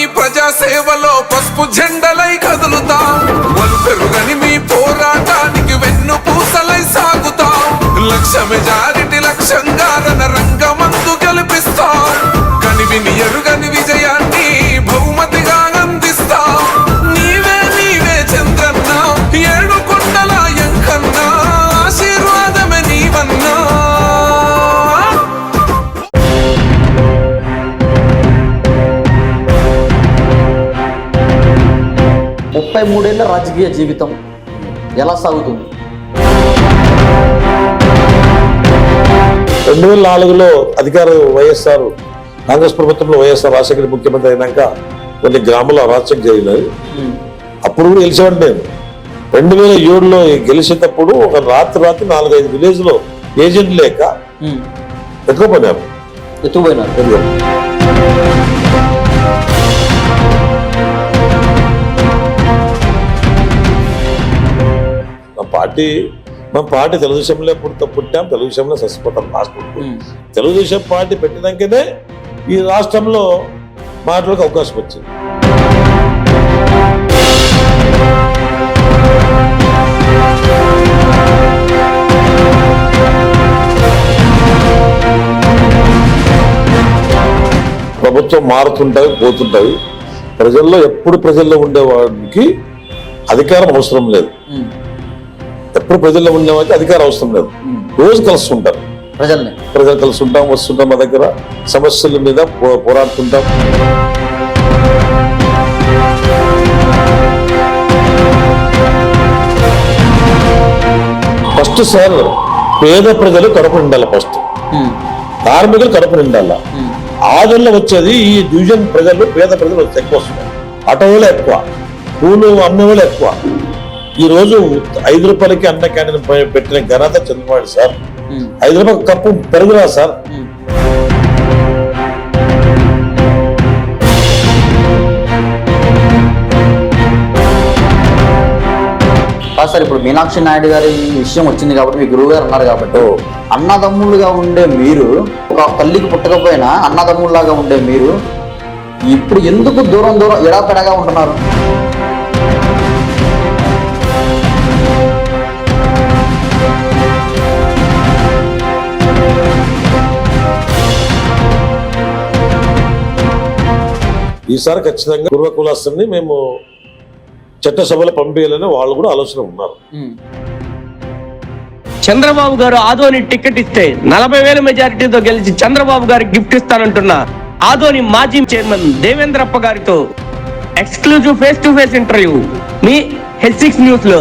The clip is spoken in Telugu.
మీ ప్రజా సేవలో పసుపు జెండలై కదులుతాం. వలు పెరుగని మీ పోరాటానికి వెన్ను పూసలై సాగుతాం. లక్ష మెజారిటీ లక్ష్యంగా రంగమందు గెలిపిస్తాం. కనివిని ఎరుగని ముప్పై మూడేళ్ళ రాజకీయ జీవితం ఎలా సాగుతుంది? రెండు వేల నాలుగులో అధికార వైఎస్ఆర్ కాంగ్రెస్ ప్రభుత్వంలో వైఎస్ఆర్ రాజశేఖర ముఖ్యమంత్రి అయినాక కొన్ని గ్రామాల్లో అరాచకం జరిగినాయి అప్పుడు కూడా గెలిచేవాడు నేను. రెండు వేల ఏడులో గెలిచేటప్పుడు ఒక రాత్రి రాత్రి నాలుగైదు విలేజ్లో ఏజెంట్ లేక. ఎత్తుకుపోయినారు. ఎత్తుకుపోయినారు. పార్టీ మా పార్టీ తెలుగుదేశంలో పుట్ట పుట్టాం తెలుగుదేశంలో చచ్చిపోతాం ఉమ్. తెలుగుదేశం పార్టీ పెట్టినాకనే ఈ రాష్ట్రంలో మాటలకు అవకాశం వచ్చింది ప్రభుత్వం మారుతుంటాయి పోతుంటాయి ప్రజల్లో ఎప్పుడు ప్రజల్లో ఉండేవాడికి అధికారం అవసరం లేదు. ఎప్పుడు ప్రజల్లో ఉండేవాడికి అధికారం అవసరం లేదు. రోజు కలుస్తుంటారు. ప్రజల్ని. ప్రజలు కలుస్తుంటాం వస్తుంటాం మా దగ్గర. సమస్యల మీద పోరాడుతుంటాం. ఫస్ట్ సార్ పేద ప్రజలు కడుపు నిండాలి ఫస్ట్. కార్మికులు కడుపు నిండాల. ఆదరణ వచ్చేది ఈ డివిజన్ ప్రజలు పేద ప్రజలు ఎక్కువ వస్తున్నారు. ఆటో వాళ్ళు ఎక్కువ. పూలు అమ్మే వాళ్ళు ఎక్కువ. ఈ రోజు ఐదు రూపాయలకి అన్న క్యాంటీన్ పెట్టిన ఘనత చంద్రబాబు సార్. ఐదు రూపాయల కప్పు పెరుగురా సార్ సార్ ఇప్పుడు మీనాక్షి నాయుడు గారి విషయం వచ్చింది కాబట్టి మీ గురువు గారు అన్నారు కాబట్టి. అన్నదమ్ములుగా ఉండే మీరు ఒక తల్లికి పుట్టకపోయినా అన్నదమ్ముల్లాగా ఉండే మీరు ఇప్పుడు ఎందుకు దూరం దూరం ఎడాపెడగా ఉంటున్నారు ఈసారి ఖచ్చితంగా పూర్వ కులాస్తుల్ని మేము చట్టసభలో పంపించాలని వాళ్ళు కూడా ఆలోచన ఉన్నారు. చంద్రబాబు గారు ఆదోని టికెట్ ఇస్తే నలభై వేల మెజారిటీతో గెలిచి చంద్రబాబు గారికి గిఫ్ట్ ఇస్తానంటున్న ఆదోని మాజీ చైర్మన్ దేవేంద్రప్ప గారితో exclusive face to face interview me H six న్యూస్లో